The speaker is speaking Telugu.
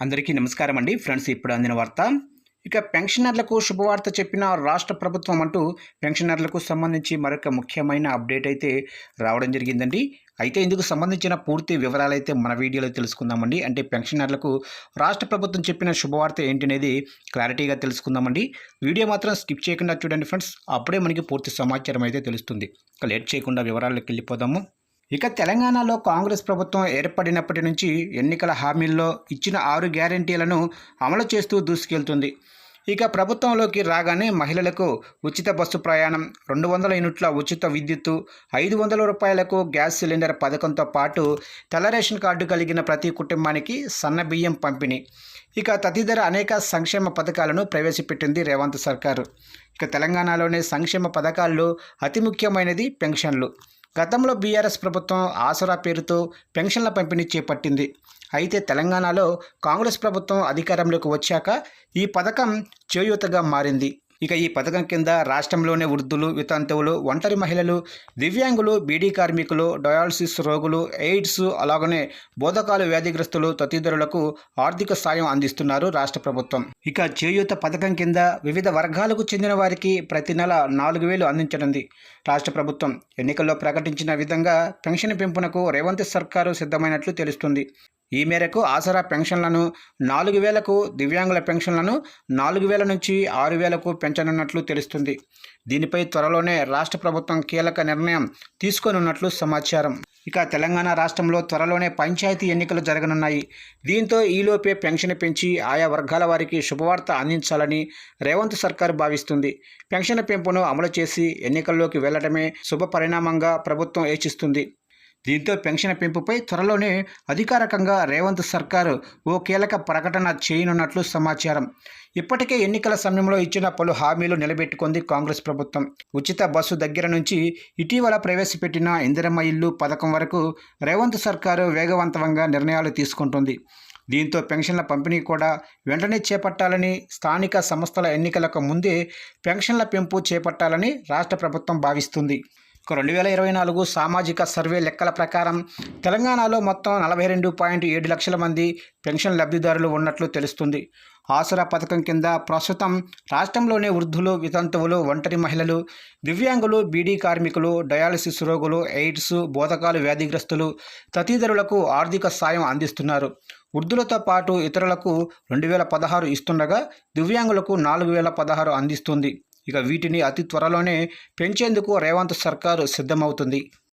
అందరికీ నమస్కారం అండి. ఫ్రెండ్స్ ఇప్పుడు అందిన వార్త. ఇక పెన్షనర్లకు శుభవార్త చెప్పిన రాష్ట్ర ప్రభుత్వం అంటూ పెన్షనర్లకు సంబంధించి మరొక ముఖ్యమైన అప్డేట్ అయితే రావడం జరిగిందండి. అయితే ఇందుకు సంబంధించిన పూర్తి వివరాలు అయితే మన వీడియోలో తెలుసుకుందామండి. అంటే పెన్షనర్లకు రాష్ట్ర ప్రభుత్వం చెప్పిన శుభవార్త ఏంటనేది క్లారిటీగా తెలుసుకుందామండి. వీడియో మాత్రం స్కిప్ చేయకుండా చూడండి ఫ్రెండ్స్. అప్పుడే మనకి పూర్తి సమాచారం అయితే తెలుస్తుంది. ఇక లేట్ చేయకుండా వివరాల్లోకి వెళ్ళిపోదాము. ఇక తెలంగాణలో కాంగ్రెస్ ప్రభుత్వం ఏర్పడినప్పటి నుంచి ఎన్నికల హామీల్లో ఇచ్చిన ఆరు గ్యారంటీలను అమలు చేస్తూ దూసుకెళ్తుంది. ఇక ప్రభుత్వంలోకి రాగానే మహిళలకు ఉచిత బస్సు ప్రయాణం రెండు వందల యూనిట్ల ఉచిత విద్యుత్తు ఐదు వందల రూపాయలకు గ్యాస్ సిలిండర్ పథకంతో పాటు తెల్ల రేషన్ కార్డు కలిగిన ప్రతి కుటుంబానికి సన్న బియ్యం పంపిణీ. ఇక తదితర అనేక సంక్షేమ పథకాలను ప్రవేశపెట్టింది రేవంత్ సర్కారు. ఇక తెలంగాణలోని సంక్షేమ పథకాల్లో అతి ముఖ్యమైనది పెన్షన్లు. గతంలో బీఆర్ఎస్ ప్రభుత్వం ఆసరా పేరుతో పెన్షన్ల పంపిణీ చేపట్టింది. అయితే తెలంగాణలో కాంగ్రెస్ ప్రభుత్వం అధికారంలోకి వచ్చాక ఈ పథకం చేయూతగా మారింది. ఇక ఈ పథకం కింద రాష్ట్రంలోనే వృద్ధులు వితంతువులు ఒంటరి మహిళలు దివ్యాంగులు బీడీ కార్మికులు డయాలసిస్ రోగులు ఎయిడ్స్ అలాగనే బోధకాలు వ్యాధిగ్రస్తులు తదితరులకు ఆర్థిక సాయం అందిస్తున్నారు రాష్ట్ర ప్రభుత్వం. ఇక చేయూత పథకం కింద వివిధ వర్గాలకు చెందిన వారికి ప్రతి నెల నాలుగు వేలు అందించనుంది రాష్ట్ర ప్రభుత్వం. ఎన్నికల్లో ప్రకటించిన విధంగా పెన్షన్ పెంపునకు రేవంత్ సర్కారు సిద్ధమైనట్లు తెలుస్తుంది. ఈ మేరకు ఆసరా పెన్షన్లను నాలుగు వేలకు దివ్యాంగుల పెన్షన్లను నాలుగు వేల నుంచి ఆరు వేలకు పెంచనున్నట్లు తెలుస్తుంది. దీనిపై త్వరలోనే రాష్ట్ర ప్రభుత్వం కీలక నిర్ణయం తీసుకోనున్నట్లు సమాచారం. ఇక తెలంగాణ రాష్ట్రంలో త్వరలోనే పంచాయతీ ఎన్నికలు జరగనున్నాయి. దీంతో ఈలోపే పెన్షన్ పెంచి ఆయా వర్గాల వారికి శుభవార్త అందించాలని రేవంత్ సర్కార్ భావిస్తుంది. పెన్షన్ పెంపును అమలు చేసి ఎన్నికల్లోకి వెళ్ళడమే శుభ పరిణామంగా ప్రభుత్వం యోచిస్తుంది. దీంతో పెన్షన్ పెంపుపై త్వరలోనే అధికారికంగా రేవంత్ సర్కారు ఓ కీలక ప్రకటన చేయనున్నట్లు సమాచారం. ఇప్పటికే ఎన్నికల సమయంలో ఇచ్చిన పలు హామీలు నిలబెట్టుకుంది కాంగ్రెస్ ప్రభుత్వం. ఉచిత బస్సు దగ్గర నుంచి ఇటీవల ప్రవేశపెట్టిన ఇందిరమ్మ ఇల్లు పథకం వరకు రేవంత్ సర్కారు వేగవంతంగా నిర్ణయాలు తీసుకుంటుంది. దీంతో పెన్షన్ల పంపిణీ కూడా వెంటనే చేపట్టాలని స్థానిక సంస్థల ఎన్నికలకు ముందే పెన్షన్ల పెంపు చేపట్టాలని రాష్ట్ర ప్రభుత్వం భావిస్తుంది. రెండు వేల ఇరవై నాలుగు సామాజిక సర్వే లెక్కల ప్రకారం తెలంగాణలో మొత్తం నలభై రెండు పాయింట్ ఏడు లక్షల మంది పెన్షన్ లబ్ధిదారులు ఉన్నట్లు తెలుస్తుంది. ఆసరా పథకం కింద ప్రస్తుతం రాష్ట్రంలోనే వృద్ధులు వితంతువులు ఒంటరి మహిళలు దివ్యాంగులు బీడీ కార్మికులు డయాలసిస్ రోగులు ఎయిడ్స్ బోధకాలు వ్యాధిగ్రస్తులు తదితరులకు ఆర్థిక సాయం అందిస్తున్నారు. వృద్ధులతో పాటు ఇతరులకు రెండు వేల పదహారు ఇస్తుండగా దివ్యాంగులకు నాలుగు వేల పదహారు అందిస్తుంది. ఇక వీటిని అతి త్వరలోనే పెంచేందుకు రేవంత్ సర్కారు సిద్ధమవుతుంది.